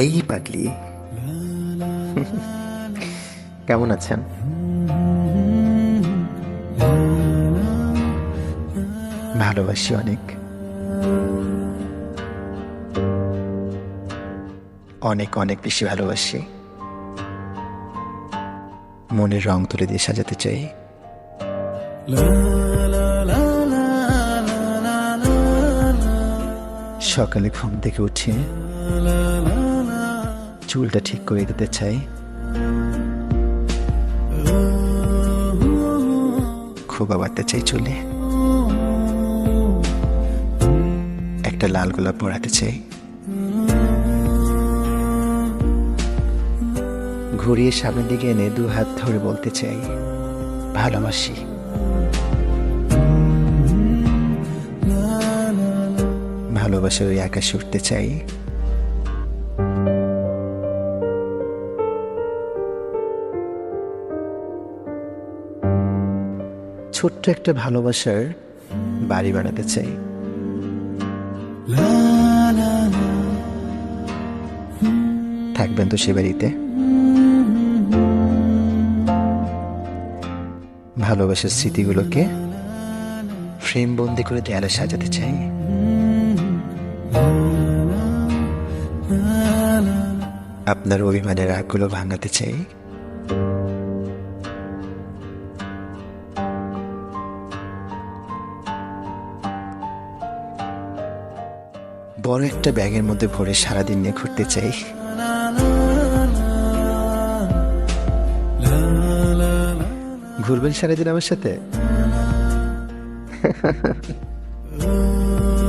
এই পাগলি। কেমন আছেন? ভালোবাসি অনেক। অনেক অনেক বেশি ভালোবাসি। মনের রং তুলে দিয়ে সাজাতে চাই। সকালে ঘুম থেকে উঠে চুলটা ঠিক করে দিতে চাই। খুব বাড়তে চাই চুলে। একটা লাল গোলাপ পরাতে চাই। ঘুরিয়ে সামনের দিকে এনে দু হাত ধরে বলতে চাই, ভালোবাসি। ভালোবাসে ওই আকাশে উঠতে চাই। ছোট্ট একটা ভালোবাসার বাড়ি বানাতে চাই। থাকবেন তো সে বাড়িতে। ভালোবাসার স্মৃতিগুলোকে ফ্রেম বন্দি করে দেয়ালে সাজাতে চাই। আপনার অভিমানের রাগগুলো ভাঙাতে চাই। বড় একটা ব্যাগের মধ্যে ভরে সারাদিন নিয়ে ঘুরতে চাই। ঘুরবেন সারাদিন আমার সাথে?